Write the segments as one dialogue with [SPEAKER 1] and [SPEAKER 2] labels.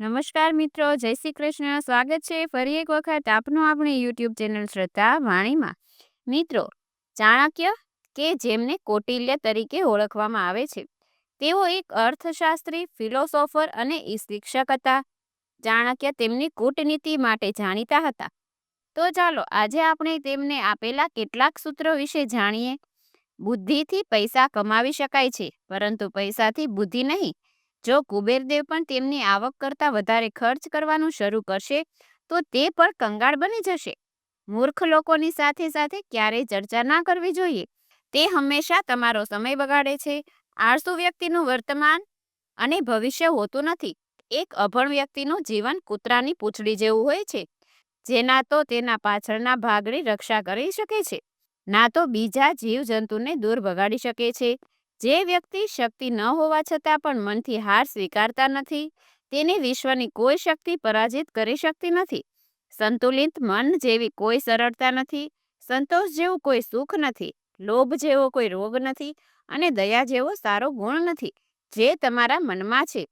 [SPEAKER 1] નમસ્કાર મિત્રો, જય શ્રી કૃષ્ણ. સ્વાગત છે ફરી એક વખત આપનું આપણી યુટ્યુબ ચેનલ શ્રદ્ધા વાણીમાં. મિત્રો, ચાણક્ય કે જેમને કૌટિલ્ય તરીકે ઓળખવામાં આવે છે, તેઓ એક અર્થશાસ્ત્રી, ફિલોસોફર અને શિક્ષક હતા. ચાણક્ય તેમની કૂટનીતિ માટે જાણીતા હતા. તો ચાલો, આજે આપણે તેમને આપેલા કેટલાક સૂત્રો વિશે જાણીએ. બુદ્ધિથી પૈસા કમાવી શકાય છે, પરંતુ પૈસાથી બુદ્ધિ નહીં. જો કુબેરદેવ પણ તેમની આવક કરતાં વધારે ખર્ચ કરવાનું શરૂ કરશે, તો તે પણ કંગાળ બની જશે. મૂર્ખ લોકોની સાથે સાથે ક્યારેય ચર્ચા ના કરવી જોઈએ. તે હંમેશા તમારો સમય બગાડે છે, આળસુ વ્યક્તિનું વર્તમાન અને ભવિષ્ય હોતું નથી. એક અભણ વ્યક્તિનું જીવન કૂતરાની પૂંછડી જેવું હોય છે જેના તો તેના પાછળના ભાગની રક્ષા કરી શકે છે, ના તો બીજા જીવજંતુને દૂર ભગાડી શકે છે. જે વ્યક્તિ શક્તિ ન હોવા છતાં પણ મનથી હાર સ્વીકારતા નથી, તેને વિશ્વની કોઈ શક્તિ પરાજિત કરી શકતી નથી. સંતુલિત મન જેવી કોઈ સરળતા નથી, સંતોષ જેવું કોઈ સુખ નથી, લોભ જેવો કોઈ રોગ નથી અને દયા જેવો સારો ગુણ નથી, જે તમારા મનમાં છે.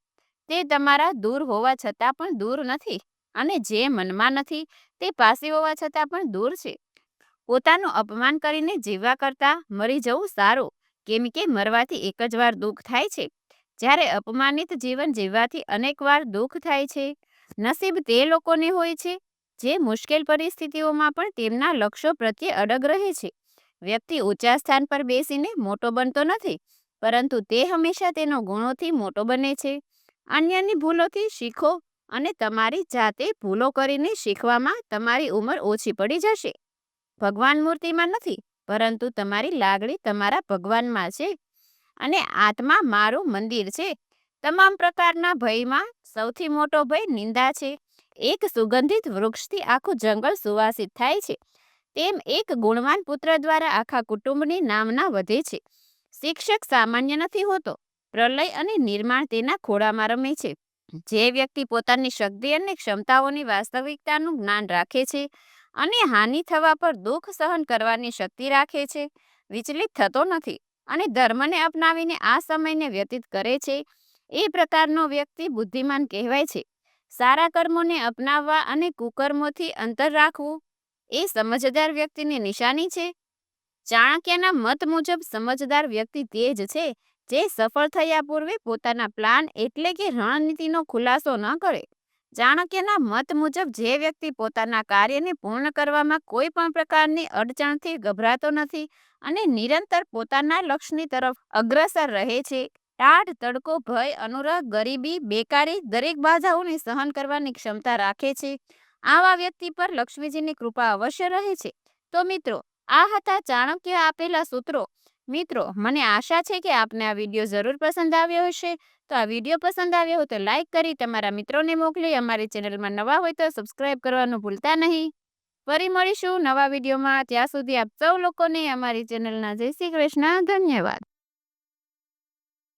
[SPEAKER 1] તે તમારા દૂર હોવા છતાં પણ દૂર નથી અને જે મનમાં નથી, તે પાસે હોવા છતાં પણ દૂર છે. પોતાનું અપમાન કરીને જીવવા કરતાં મરી જવું સારું કેમ કે મરવાથી એક જ વાર દુઃખ થાય છે. જ્યારે અપમાનિત જીવન જીવવાથી અનેકવાર દુઃખ થાય છે. નસીબ તે લોકોને હોય છે, જે મુશ્કેલ પરિસ્થિતિઓમાં પણ તેમના લક્ષ્યો પ્રત્યે અડગ રહે છે. વ્યક્તિ ઊંચા સ્થાન પર બેસીને મોટો બનતો નથી, પરંતુ તે હંમેશા તેનો ગુણોથી મોટો બને છે. અન્યની ભૂલોથી શીખો અને તમારી જાતે ભૂલો કરીને શીખવામાં તમારી ઉંમર ઓછી પડી જશે. ભગવાન મૂર્તિમાં નથી પરંતુ તમારી લાગણી તમારા ભગવાનમાં છે અને આત્મા મારું મંદિર છે. તમામ પ્રકારના ભયમાં સૌથી મોટો ભય નિંદા છે. એક સુગંધિત વૃક્ષથી આખું જંગલ સુવાસિત થાય છે. તેમ એક ગુણવાન પુત્ર દ્વારા આખા કુટુંબની નામના વધે છે. શિક્ષક સામાન્ય નથી હોતો. પ્રલય અને નિર્માણ તેના ખોળામાં રમે છે. જે વ્યક્તિ પોતાની શક્તિ અને ક્ષમતાઓની વાસ્તવિકતાનું જ્ઞાન રાખે છે અને હાનિ થવા પર દુઃખ સહન કરવાની શક્તિ રાખે છે. વિચલિત થતો નથી અને ધર્મને અપનાવીને આ સમયને વ્યતીત કરે છે. એ પ્રકારનો વ્યક્તિ બુદ્ધિમાન કહેવાય છે. સારા કર્મોને અપનાવવા અને કુકર્મોથી અંતર રાખવું એ સમજદાર વ્યક્તિની નિશાની છે. ચાણક્યના મત મુજબ સમજદાર વ્યક્તિ તે જ છે જે સફળ થયા પૂર્વે પોતાના પ્લાન એટલે કે રણનીતિનો ખુલાસો ન કરે. ચાણક્યના મત મુજબ જે વ્યક્તિ પોતાના કાર્યને પૂર્ણ કરવામાં કોઈ પણ પ્રકારની અડચણથી ગભરાતો નથી અને નિરંતર પોતાના લક્ષ્યની તરફ અગ્રસર રહે છે, ટાઢ, તડકો, ભય, અનુરાગ, ગરીબી, બેકારી દરેક બાધાઓને સહન કરવાની ક્ષમતા રાખે છે. આવા વ્યક્તિ પર લક્ષ્મીજીની કૃપા અવશ્ય રહે છે. તો મિત્રો, આ હતા ચાણક્ય આપેલા સૂત્રો. મિત્રો, મને આશા છે કે આપને આ વીડિયો જરૂર પસંદ આવ્યો હશે. તો આ વીડિયો પસંદ આવ્યો હોય તો લાઇક કરી તમારા મિત્રોને મોકલી, અમારી ચેનલમાં નવા હોય તો સબસ્ક્રાઈબ કરવાનું ભૂલતા નહીં. ફરી મળીશું નવા વિડીયોમાં. ત્યાં સુધી આપ સૌ લોકોને અમારી ચેનલના જય શ્રી કૃષ્ણ. ધન્યવાદ.